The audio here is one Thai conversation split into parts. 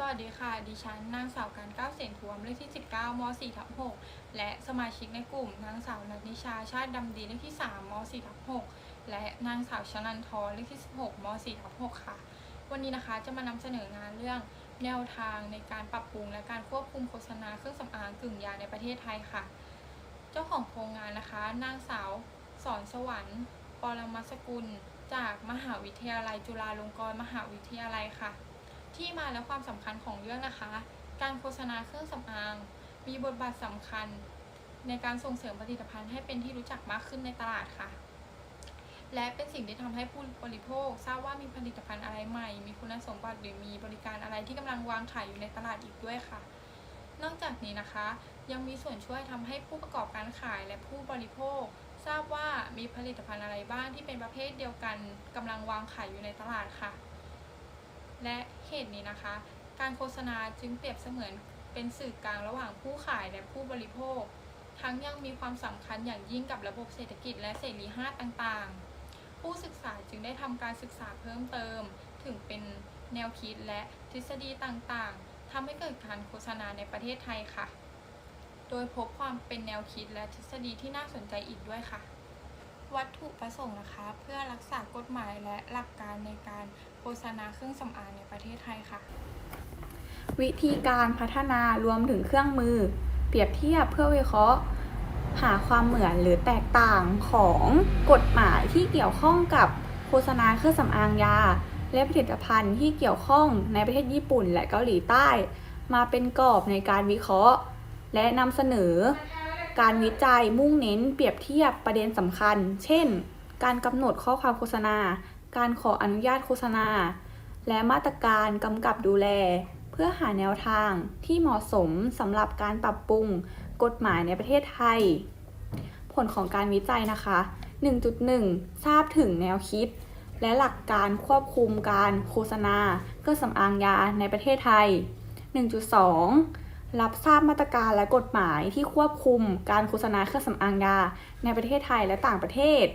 สวัสดีค่ะ ดิฉันนางสาวการก้าวเสียนทวมเลขที่ 19ม4ทับ6และสมาชิกในกลุ่มนางสาวนัทนิชาชาติดำดีเลขที่3ม4ทับ6และนางสาวชนันทรเลขที่ 16ม4ทับ6ค่ะ วันนี้นะคะจะมานำเสนองานเรื่องแนวทางในการปรับปรุงและการควบคุมโฆษณาเครื่องสำอางกึ่งยาในประเทศไทยค่ะ เจ้าของโครงงานนะคะ นางสาวสอนสวรรค์ปรมัสกุล จากมหาวิทยาลัยจุฬาลงกรณ์มหาวิทยาลัยค่ะ ที่มาและความสำคัญของเรื่องนะคะ การโฆษณาเครื่องสำอาง มีบทบาทสำคัญในการส่งเสริมผลิตภัณฑ์ให้เป็นที่รู้จักมากขึ้นในตลาดค่ะ และเป็นสิ่งที่ทำให้ผู้บริโภค ทราบว่ามีผลิตภัณฑ์อะไรใหม่ มีคุณสมบัติหรือมีบริการอะไรที่กำลังวางขายอยู่ในตลาดอีกด้วยค่ะ นอกจากนี้นะคะ ยังมีส่วนช่วยทำให้ผู้ประกอบการขายและผู้บริโภค ทราบว่ามีผลิตภัณฑ์อะไรบ้างที่เป็นประเภทเดียวกันกำลังวางขายอยู่ในตลาดค่ะ และเหตุนี้นะคะ การโฆษณาจึงเปรียบเสมือนเป็นสื่อกลางระหว่างผู้ขายและผู้บริโภค ทั้งยังมีความสำคัญอย่างยิ่งกับระบบเศรษฐกิจและเสรีภาพต่างๆ ผู้ศึกษาจึงได้ทำการศึกษาเพิ่มเติม ถึงเป็นแนวคิดและทฤษฎีต่างๆทำให้เกิดการโฆษณาในประเทศไทยค่ะ โดยพบความเป็นแนวคิดและทฤษฎีที่น่าสนใจอีกด้วยค่ะ วัตถุประสงค์นะคะ เพื่อรักษากฎหมายและหลักการในการโฆษณาเครื่องสำอางในประเทศไทยค่ะ วิธีการพัฒนารวมถึงเครื่องมือ เปรียบเทียบเพื่อวิเคราะห์ หาความเหมือนหรือแตกต่างของกฎหมายที่เกี่ยวข้องกับโฆษณาเครื่องสำอางยา และผลิตภัณฑ์ที่เกี่ยวข้องในประเทศญี่ปุ่นและเกาหลีใต้ มาเป็นกรอบในการวิเคราะห์ และนำเสนอ การวิจัยมุ่งเน้นเปรียบเทียบประเด็นสำคัญ เช่น การกำหนดข้อความโฆษณา การขออนุญาตโฆษณา และมาตรการกำกับดูแล เพื่อหาแนวทางที่เหมาะสมสำหรับการปรับปรุงกฎหมายในประเทศไทย ผลของการวิจัยนะคะ 1.1 ทราบถึงแนวคิด และหลักการควบคุมการโฆษณาเครื่องสำอางยาในประเทศไทย 1.2 รับทราบมาตรการและกฎหมายที่ควบคุมการโฆษณาเครื่องสำอางยาในประเทศไทยและต่างประเทศ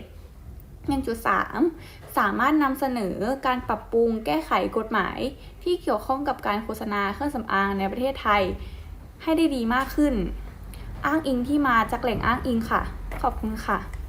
1.3 สามารถนำเสนอการปรับปรุงแก้ไขกฎหมาย ที่เกี่ยวข้องกับการโฆษณาเครื่องสำอางในประเทศไทย ให้ได้ดีมากขึ้น อ้างอิงที่มาจากแหล่งอ้างอิงค่ะ ขอบคุณค่ะ